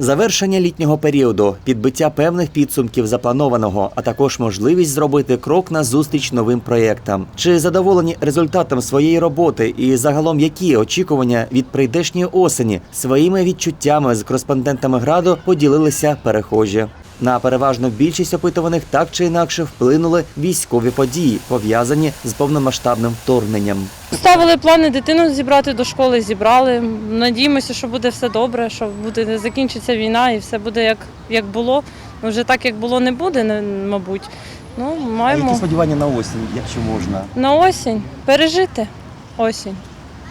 Завершення літнього періоду, підбиття певних підсумків запланованого, а також можливість зробити крок на зустріч новим проєктам. Чи задоволені результатом своєї роботи і загалом які очікування від прийдешньої осені своїми відчуттями з кореспондентами граду поділилися перехожі. На переважну більшість опитуваних так чи інакше вплинули військові події, пов'язані з повномасштабним вторгненням. Ставили плани дитину зібрати до школи, зібрали. Надіємося, що буде все добре, що буде не закінчиться війна і все буде як, як було. Ну, вже так, як було, не буде, мабуть. Ну, маємо сподівання на осінь, якщо можна? на осінь пережити осінь.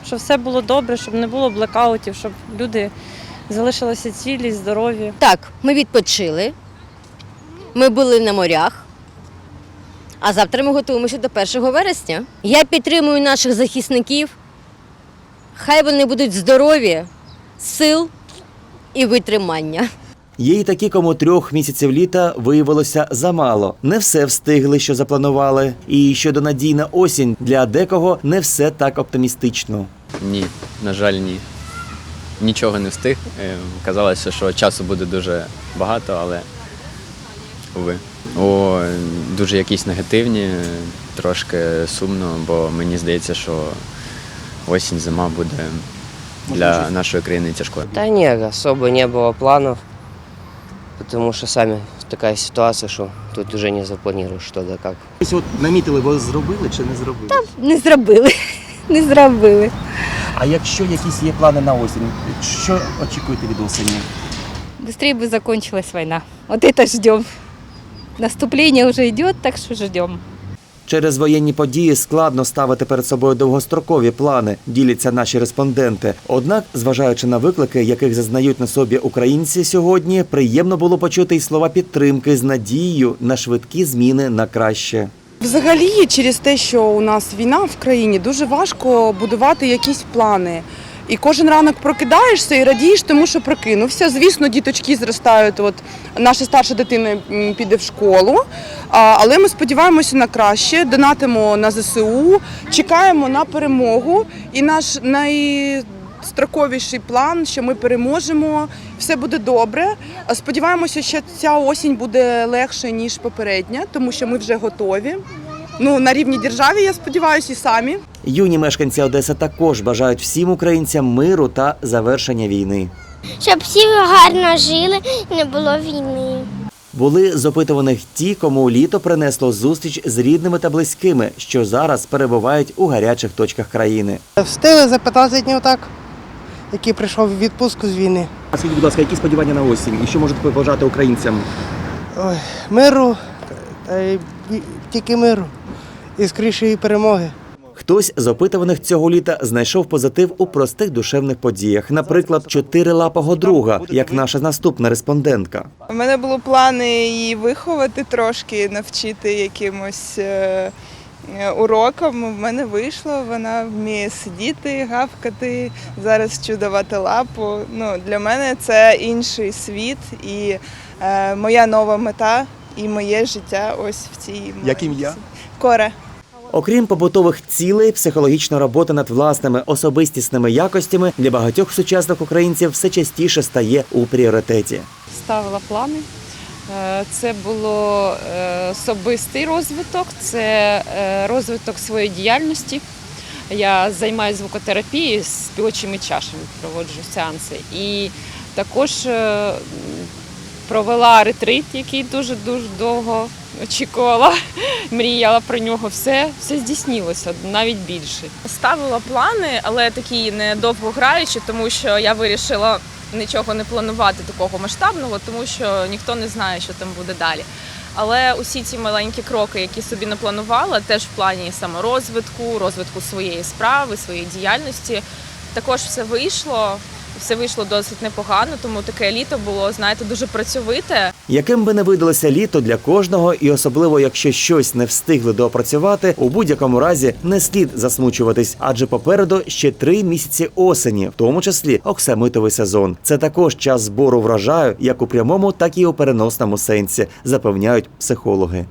Щоб все було добре, щоб не було блекаутів, щоб люди залишилися цілі, здорові. Так, ми відпочили. Ми були на морях. А завтра ми готуємося до 1 вересня. Я підтримую наших захисників. Хай вони будуть здорові, сил і витримання. Є й такі, кому трьох місяців літа виявилося замало. Не все встигли, що запланували. І щодо надій на осінь для декого не все так оптимістично. Ні, на жаль, ні. Нічого не встиг. Е, Казалося, що часу буде дуже багато, але уви. О, дуже якісь негативні, е, трошки сумно, бо мені здається, що осінь, зима буде для нашої країни тяжкою. Да нет, особо не было планов, потому что сами такая ситуация, что тут уже не запланируешь что да как. От намітили, ви зробили чи не зробили? Не зробили. Не зробили. А якщо якісь є плани на осінь, що очікуєте від осені? Быстрее бы закончилась война. Вот это ждем. Наступление уже идет, так что ждем. Через воєнні події складно ставити перед собою довгострокові плани, діляться наші респонденти. Однак, зважаючи на виклики, яких зазнають на собі українці сьогодні, приємно було почути й слова підтримки з надією на швидкі зміни на краще. Взагалі, через те, що у нас війна в країні, дуже важко будувати якісь плани. І кожен ранок прокидаєшся і радієш, тому що прокинувся. Звісно, діточки зростають. От наша старша дитина піде в школу, але ми сподіваємося на краще, донатимо на ЗСУ, чекаємо на перемогу. І наш найстроковіший план, що ми переможемо, все буде добре. Сподіваємося, що ця осінь буде легше ніж попередня, тому що ми вже готові. Ну на рівні держави, я сподіваюся, і самі. Юні мешканці Одеси також бажають всім українцям миру та завершення війни. щоб всі гарно жили не було війни. Були з опитуваних ті, кому літо принесло зустріч з рідними та близькими, що зараз перебувають у гарячих точках країни. Встигли за 15 днів так, який прийшов в відпустку з війни. Скажіть, будь ласка, які сподівання на осінь і що можете побажати українцям? Ой, миру, та й тільки миру. І скорішої перемоги. Хтось з опитуваних цього літа знайшов позитив у простих душевних подіях, наприклад, чотирилапого друга, як наша наступна респондентка. У мене були плани її виховати трошки, навчити якимось е, урокам. У мене вийшло, вона вміє сидіти, гавкати, зараз вчу давати лапу. Ну, для мене це інший світ і е, моя нова мета і моє життя ось в цій Як ім'я? Коре. Окрім побутових цілей, психологічна робота над власними особистісними якостями для багатьох сучасних українців все частіше стає у пріоритеті. Ставила плани. Е, Це було е, особистий розвиток, це е, розвиток своєї діяльності. Я займаюся звукотерапією з співочими чашами, проводжу сеанси. І також провела ретрит, який дуже-дуже довго очікувала, мріяла про нього. Все, все здійснилося, навіть більше. Ставила плани, але такі не довго граючі, тому що я вирішила нічого не планувати такого масштабного, тому що ніхто не знає, що там буде далі. Але усі ці маленькі кроки, які собі напланувала, теж в плані саморозвитку, розвитку своєї справи, своєї діяльності, також все вийшло. Все вийшло досить непогано, тому таке літо було, знаєте, дуже працьовите. Яким би не видалося літо для кожного, і особливо якщо щось не встигли доопрацювати, у будь-якому разі не слід засмучуватись, адже попереду ще три місяці осені, в тому числі оксамитовий сезон. Це також час збору врожаю, як у прямому, так і у переносному сенсі, запевняють психологи.